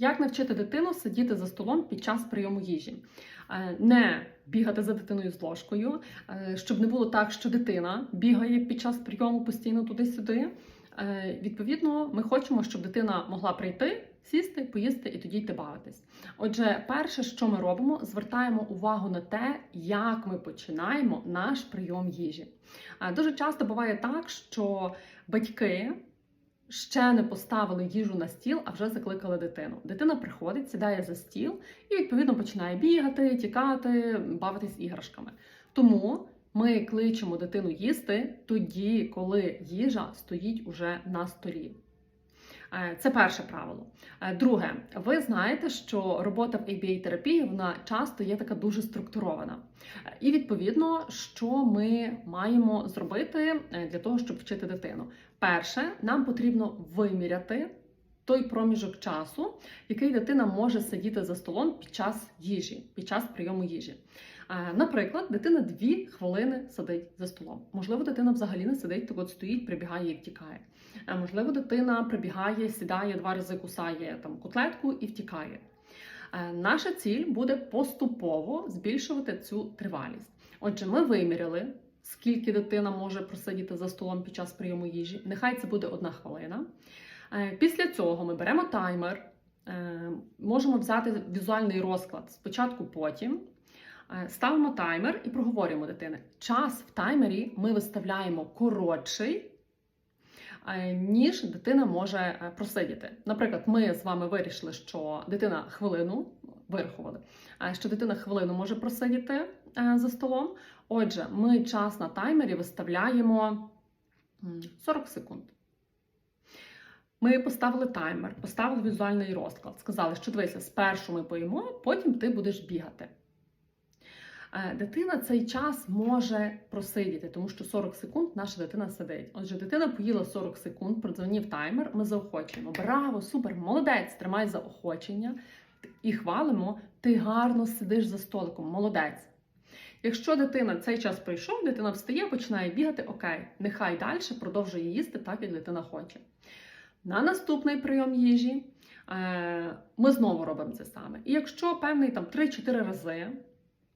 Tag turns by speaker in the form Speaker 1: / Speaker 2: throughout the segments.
Speaker 1: Як навчити дитину сидіти за столом під час прийому їжі? Е, Не бігати за дитиною з ложкою, е, щоб не було так, що дитина бігає під час прийому постійно туди-сюди. Е, Відповідно, ми хочемо, щоб дитина могла прийти, сісти, поїсти і тоді йти бавитись. Отже, перше, що ми робимо, звертаємо увагу на те, як ми починаємо наш прийом їжі. Дуже часто буває так, що батьки ще не поставили їжу на стіл, а вже закликали дитину. Дитина приходить, сідає за стіл і відповідно починає бігати, тікати, бавитись іграшками. Тому ми кличемо дитину їсти тоді, коли їжа стоїть уже на столі. Е, Це перше правило. Е, Друге, ви знаєте, що робота в ABA терапії вона часто є така дуже структурована. Е, І відповідно, що ми маємо зробити для того, щоб вчити дитину. Перше, нам потрібно виміряти той проміжок часу, який дитина може сидіти за столом під час їжі, під час прийому їжі. Е, Наприклад, дитина дві хвилини сидить за столом. Можливо, дитина взагалі не сидить, так от стоїть, прибігає і втікає. Е, Можливо, дитина прибігає, сідає два рази, кусає там котлетку і втікає. Е, Наша ціль буде поступово збільшувати цю тривалість. Отже, ми виміряли, скільки дитина може просидіти за столом під час прийому їжі. Нехай це буде одна хвилина. Після цього ми беремо таймер, можемо взяти візуальний розклад спочатку, потім. Е, Ставимо таймер і проговорюємо дитини. Час в таймері ми виставляємо коротший, е, ніж дитина може е, просидіти. Наприклад, ми з вами вирішили, що дитина хвилину вирахували, що дитина хвилину може просидіти за столом. Отже, ми час на таймері виставляємо 40 секунд. Ми поставили таймер, поставили візуальний розклад. Сказали, що дивися, спершу ми поїмо, потім ти будеш бігати. Е, Дитина цей час може просидіти, тому що 40 секунд наша дитина сидить. Отже, дитина поїла 40 секунд, продзвонив таймер, ми заохочуємо. Браво, супер, молодець! Тримай заохочення і хвалимо, ти гарно сидиш за столиком, молодець. Якщо дитина цей час пройшов, дитина встає, починає бігати, окей, нехай далі продовжує їсти так, як дитина хоче. На наступний прийом їжі е, ми знову робимо це саме. І якщо певний там 3-4 рази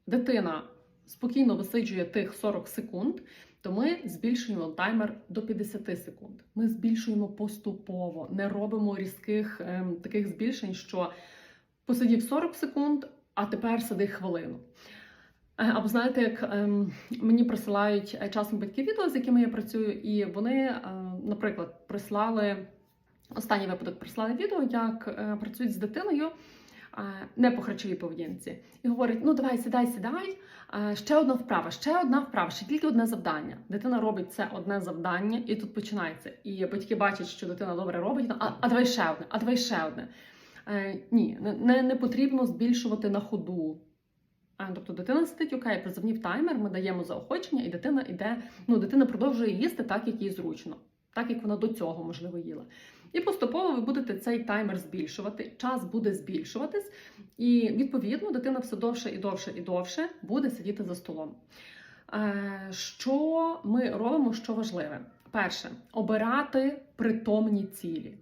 Speaker 1: дитина спокійно висиджує тих 40 секунд, то ми збільшуємо таймер до 50 секунд. Ми збільшуємо поступово, не робимо різких ем, таких збільшень, що посидів 40 секунд, а тепер сиди хвилину. Е, Або знаєте, як ем, мені присилають е, часом батьки відео, з якими я працюю, і вони, е, наприклад, прислали останній випадок, прислали відео, як е, працюють з дитиною не по харчовій поведінці, і говорять: ну давай, сідай, сідай. Ще одна вправа, ще одна вправа, ще тільки одне завдання. Дитина робить це одне завдання, і тут починається. І батьки бачать, що дитина добре робить. А, а давай ще одне, а давай ще одне. Е, ні, не, не потрібно збільшувати на ходу. Тобто дитина сидить, окей, призовнів таймер, ми даємо заохочення, і дитина йде, ну, дитина продовжує їсти так, як їй зручно, так як вона до цього, можливо, їла. І поступово ви будете цей таймер збільшувати, час буде збільшуватись, і відповідно дитина все довше і довше і довше буде сидіти за столом. Е, Що ми робимо, що важливе? Перше, обирати притомні цілі.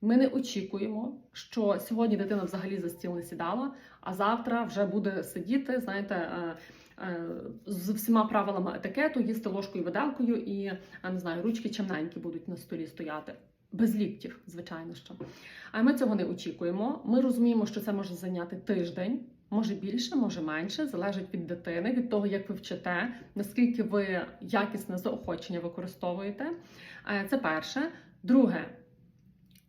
Speaker 1: Ми не очікуємо, що сьогодні дитина взагалі за стіл не сідала, а завтра вже буде сидіти, знаєте, е, з всіма правилами етикету, їсти ложкою виделкою і я не знаю, ручки чимненькі будуть на столі стояти. Без ліктів, звичайно що. А ми цього не очікуємо. Ми розуміємо, що це може зайняти тиждень, може більше, може менше, залежить від дитини, від того, як ви вчите, наскільки ви якісне заохочення використовуєте. Е, Це перше. Друге,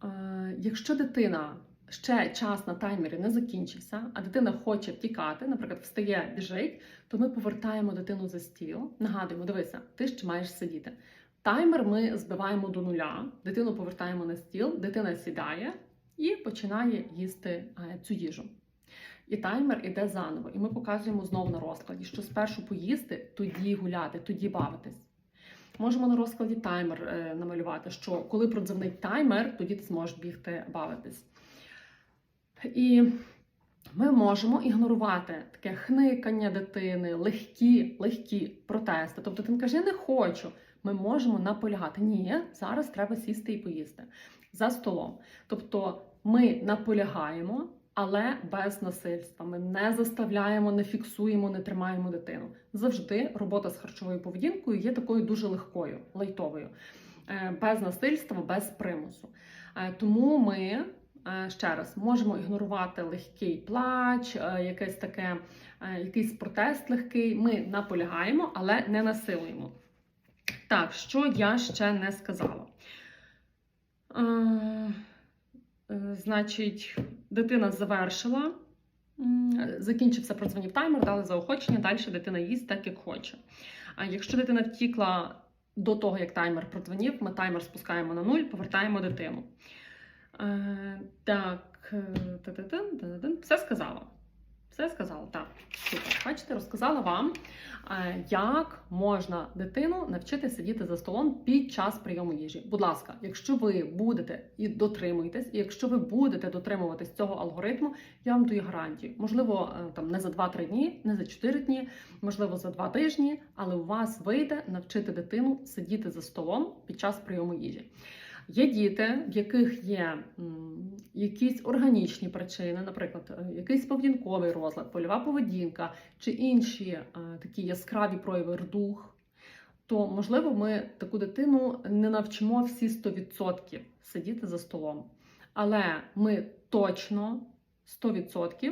Speaker 1: е, якщо дитина ще час на таймері не закінчився, а дитина хоче втікати, наприклад, встає, біжить, то ми повертаємо дитину за стіл. Нагадуємо, дивися, ти ще маєш сидіти. Таймер ми збиваємо до нуля, дитину повертаємо на стіл, дитина сідає і починає їсти е, цю їжу. І таймер іде заново. І ми показуємо знову на розкладі, що спершу поїсти, тоді гуляти, тоді бавитись. Можемо на розкладі таймер е, намалювати, що коли продзвонить таймер, тоді ти зможеш бігти бавитись. І ми можемо ігнорувати таке хникання дитини, легкі, легкі протести. Тобто ти каже, я не хочу. Ми можемо наполягати. Ні, зараз треба сісти і поїсти за столом. Тобто ми наполягаємо, але без насильства. Ми не заставляємо, не фіксуємо, не тримаємо дитину. Завжди робота з харчовою поведінкою є такою дуже легкою, лайтовою, е, без насильства, без примусу. Е, Тому ми ще раз можемо ігнорувати легкий плач, е, якесь таке, е, якийсь протест легкий. Ми наполягаємо, але не насилуємо. Так, що я ще не сказала? Е, е, Значить, дитина завершила, закінчився, продзвонив таймер, дали заохочення, далі дитина їсть так, як хоче. А якщо дитина втікла до того, як таймер продзвонив, ми таймер спускаємо на нуль, повертаємо дитину. Е, так, е, все сказала. Все сказала, так. Супер. Бачите, розказала вам, е, як можна дитину навчити сидіти за столом під час прийому їжі. Будь ласка, якщо ви будете і дотримуєтесь, і якщо ви будете дотримуватись цього алгоритму, я вам даю гарантію. Можливо, там не за 2-3 дні, не за 4 дні, можливо, за 2 тижні, але у вас вийде навчити дитину сидіти за столом під час прийому їжі. Є діти, в яких є якісь органічні причини, наприклад, е, якийсь поведінковий розлад, польова поведінка чи інші е, такі яскраві прояви рдух, то можливо ми таку дитину не навчимо всі 100% сидіти за столом. Але ми точно 100%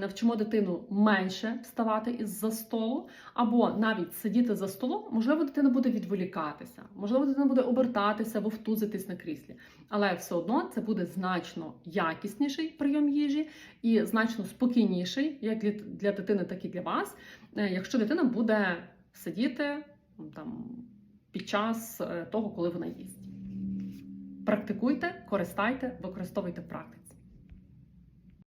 Speaker 1: навчимо дитину менше вставати із-за столу, або навіть сидіти за столом, можливо, дитина буде відволікатися, можливо, дитина буде обертатися або втузитись на кріслі. Але все одно це буде значно якісніший прийом їжі і значно спокійніший, як для, дитини, так і для вас, е, якщо дитина буде сидіти там під час е, того, коли вона їсть. Практикуйте, користайте, використовуйте в.